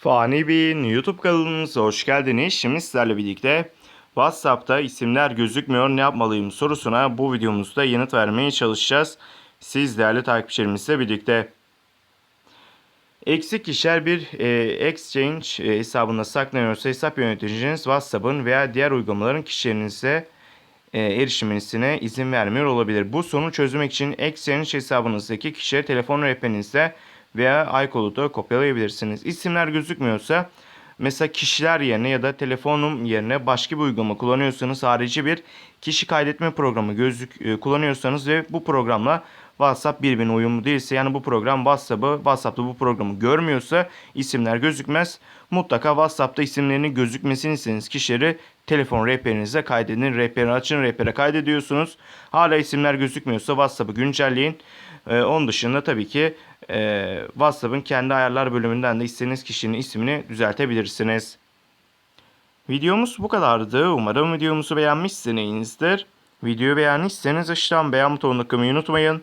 Fani Bey'in YouTube kanalımıza hoş geldiniz. Şimdi sizlerle birlikte WhatsApp'ta isimler gözükmüyor ne yapmalıyım sorusuna bu videomuzda yanıt vermeye çalışacağız. Siz değerli takipçilerimizle birlikte. Eksik kişiler bir e, exchange e, hesabında saklanıyorsa hesap yöneticiniz WhatsApp'ın veya diğer uygulamaların kişilerinize e, erişimine izin vermiyor olabilir. Bu sorunu çözmek için Exchange hesabınızdaki kişiye telefon rehberinizde veya iCloud'da kopyalayabilirsiniz. İsimler gözükmüyorsa mesela kişiler yerine ya da telefonum yerine başka bir uygulama kullanıyorsanız harici bir kişi kaydetme programı gözlük e, kullanıyorsanız ve bu programla WhatsApp birbirine uyumlu değilse yani bu program WhatsApp'ı WhatsApp'ta bu programı görmüyorsa isimler gözükmez. Mutlaka WhatsApp'ta isimlerinin gözükmesini istediğiniz kişileri telefon rehberinize kaydedin. Rehberi açın, rehbere kaydediyorsunuz. Hala isimler gözükmüyorsa WhatsApp'ı güncelleyin. Ee, onun dışında tabii ki e, WhatsApp'ın kendi ayarlar bölümünden de istediğiniz kişinin ismini düzeltebilirsiniz. Videomuz bu kadardı. Umarım videomuzu beğenmişsinizdir. Videoyu beğendiyseniz aşağıdan beğen butonuna tıklamayı unutmayın.